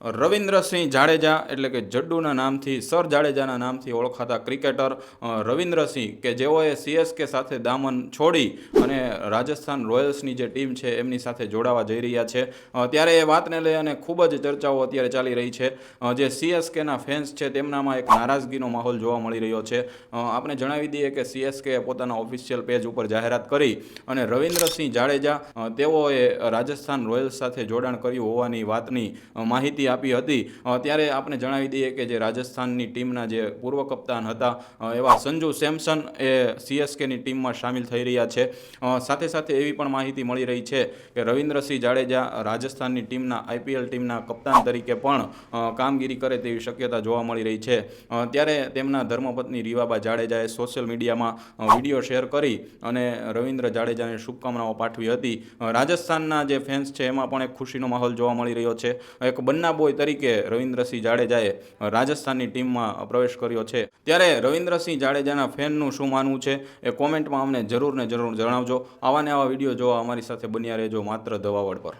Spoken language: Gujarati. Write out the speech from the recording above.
રવિન્દ્રસિંહ જાડેજા એટલે કે જડ્ડુના નામથી સર જાડેજાના નામથી ઓળખાતા ક્રિકેટર રવિન્દ્રસિંહ કે જેઓએ સીએસકે સાથે દામન છોડી અને રાજસ્થાન રોયલ્સની જે ટીમ છે એમની સાથે જોડાવા જઈ રહ્યા છે. ત્યારે એ વાતને લઈ અને ખૂબ જ ચર્ચાઓ અત્યારે ચાલી રહી છે. જે સીએસકેના ફેન્સ છે તેમનામાં એક નારાજગીનો માહોલ જોવા મળી રહ્યો છે. આપણે જણાવી દઈએ કે સીએસકે પોતાના ઓફિશિયલ પેજ ઉપર જાહેરાત કરી અને રવિન્દ્રસિંહ જાડેજા તેઓએ રાજસ્થાન રોયલ્સ સાથે જોડાણ કર્યું હોવાની વાતની અ, માહિતી આપી હતી. ત્યારે આપણે જણાવી દઈએ કે જે રાજસ્થાનની ટીમના જે પૂર્વ કપ્તાન હતા એવા સંજુ સેમસન એ સીએસકેની ટીમમાં સામેલ થઈ રહ્યા છે. સાથે સાથે એવી પણ માહિતી મળી રહી છે કે રવિન્દ્રસિંહ જાડેજા રાજસ્થાનની ટીમના આઈપીએલ ટીમના કપ્તાન તરીકે પણ કામગીરી કરે તેવી શક્યતા જોવા મળી રહી છે. ત્યારે તેમના ધર્મપત્ની રીવાબા જાડેજાએ સોશિયલ મીડિયામાં વીડિયો શેર કરી અને રવિન્દ્ર જાડેજાને શુભકામનાઓ પાઠવી હતી. રાજસ્થાનના જે ફેન્સ છે, એમાં પણ એક ખુશીનો માહોલ જોવા મળી રહ્યો છે. એક બન્ના બોય તરીકે રવિન્દ્રસિંહ જાડેજાએ રાજસ્થાનની ટીમમાં પ્રવેશ કર્યો છે. ત્યારે રવિન્દ્રસિંહ જાડેજાના ફેનનું શું માનવું છે એ કોમેન્ટમાં અમને જરૂર ને જરૂર જણાવજો. આવા ને આવા વીડિયો જોવા અમારી સાથે બન્યા રહેજો માત્ર દવાવડ પર.